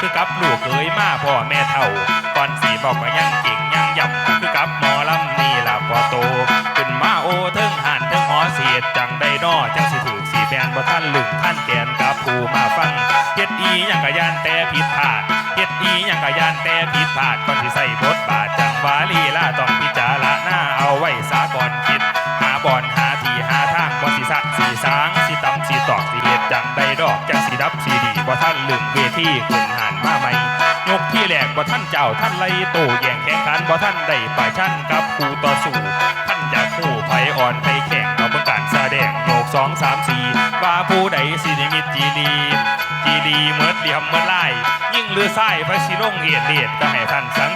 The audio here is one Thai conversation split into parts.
คือกับลูกเอ๋ยมาพ่อแม่เท่าก่อนสีบอกว่ายังเก่งยังยำคือกับหมอลำนี่ล่ะพอโตขึ้นมาโอเทิงหันเทิงหอเสียดจังได้นอจังสิถูกสีแบนบ่ท่านลึงท่านแกนกับผู้มาฟังเฮ็ดอียังกะยานแต่ผิดพลาดเฮ็ดอียังกะยานแต่ผิดพลาดก่อนที่ใส่บทบาทจังวาลีล่าต้องพิจารณาเอาไว้สาก่อนคิด หาบอนหาทีหาทางบ่สิสะสีสางสิตำสิตอกสิเฮ็ดจังได้ดอกจังสิดับสี ลึกเวทีขึ้นหันมาใหม่ยกที่แหลกบ่ท่านเจ้าท่านไรโตแย่งแข่งขันบ่ท่านได้ป่ายชั้นกับผู้ต่อสู้ท่านอยากคู่ไผอ่อนไปแข่งเอาเบิ่งการแสดงโยกสองสามสี่ว่าผู้ใดสินิมิตจีดีจีดีเมื่อเดียมเมื่อไล่ยิ่งเรือไส้ไปสิลงเอียดเดียดก็ให้ท่านสัง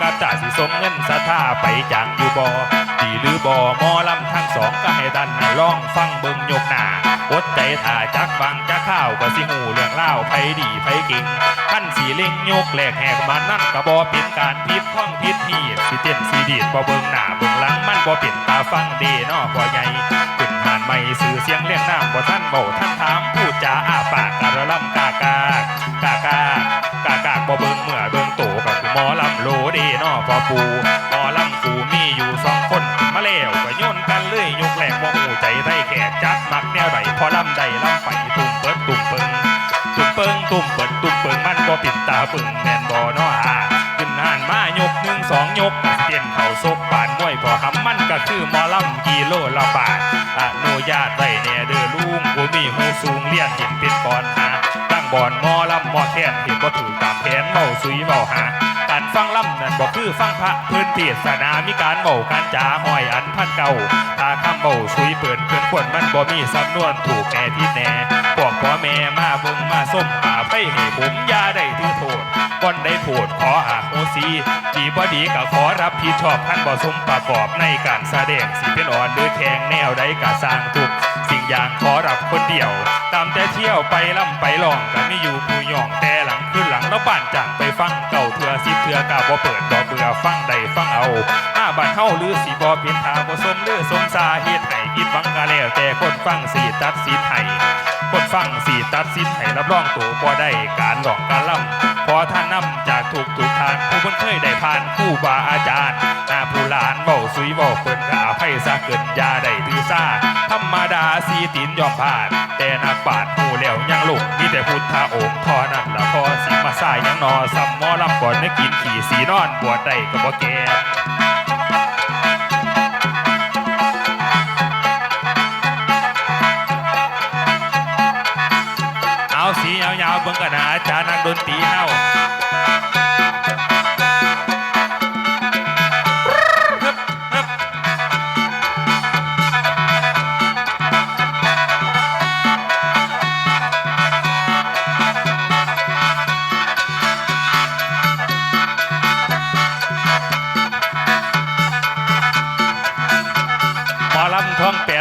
กตกับหมูกับจ่าสิสมเงินสะท่าไปจังอยู่บ่ดีหรือบ่หมอลำทั้งสองก็ให้ดันลองฟังเบิ่งยกหน้าอดใจถ่าจักฟังจักข้าวก็สิหูเรื่องเล่าไผดีไผเก่งท่านสีเล่งยกแหลกแหกมานั่นกระบอเป็นการพิษท่องพิษหีดสิเต้นสีดีดบ่เบิงหน้าเบิงหลังมันบ่เป็นตาฟังเดนอบ่ใหญ่ขึ้นหานไม่สื่อเสียงเลี้ยงน้ำบ่ท่านเบาท่านถามพูดจาอ้าปากกะระลำกากากากากากากบ่เบิงเมื่อเบิงโตก็คือ หมอลำโลเดนอพอปูหมอลำกูมีอยู่สองคนมาแล้วก็โยนกันเลยยกแหลกบ่หูใจไทยแขกจักมักแนวใดพอลำใดลำไปตุ่มเปิดตุ่มเปิงตุ่มเปิงตุ่มเปิดตุ่มเปิงมันบ่ปิดตาปึงแมนบ่น้ออาขึ้นหานมายกหนึ่งสองยกเตียนเข่าซกปานมวยพอหำมันก็คือหมอลำกิโลละบาทอนุญาตไว้แน่เด้อลุงกูมีหูสูงเลียนห็นเป็นก่อนหาตั้งบอนหมอลำหมอแค้นเห็นบ่ถือตามแผนเมาซุยเมาหา การฟังลำนั่นบ่คือฟังพระพื้นเทศนามีการเมาการจ่าหอยอันพันเก่าถ้าคำเมาซุยเปิดเพื่อนควรมันบ่มีสำนวนถูกแน่ที่แน่พวกพ่อแม่มาเบิ่งมาส้มหาไปให้ผมยาได้ถือโทษก่อนได้โปรดขออาโหสีดีบ่ดีก็ขอรับผิดชอบท่านบ่สมประกอบในการแสดงสิเป็นอ่อนหรือแข็งแนวใดก็สร้างทุกสิ่งอย่างขอรับคนเดียวตามแต่เที่ยวไปล่ำไปลองก็มีอยู่ผู้ย่องแต่หลังขึ้นหลังแล้วบ้านจังไปฟังก่าเถื่ อสิบเถื่อกาบ่เปิดบ่เบื่อฟังได้ฟังเอามาบ้านเฮาหรือสีบ่เปลี่ยนทาบ่สมหรือสมสาเหตุให้ผิดหวังก็แล้วแต่คนฟังสีตัดสินให้คนฟังสีตัดสินให้รับรองตัวบ่ได้การหลอกการล่ำพอท่านนำจากถูกถูกทางผู้คนเคยได้ผ่านคู่บาอาจารย์ สีตินยอมผ่าน แต่นักปราดหูแล้วยังลุกมีแต่พุทธาองค์ทอนั่นละพอสิมาสายยังนอซ้ำหมอลำก่อนนึกกินขี่สีนอนบวชได้ก็บ่แก่เอาสียาวๆเบิ่งกันนะอาจารย์นักดนตรีเฮา rompe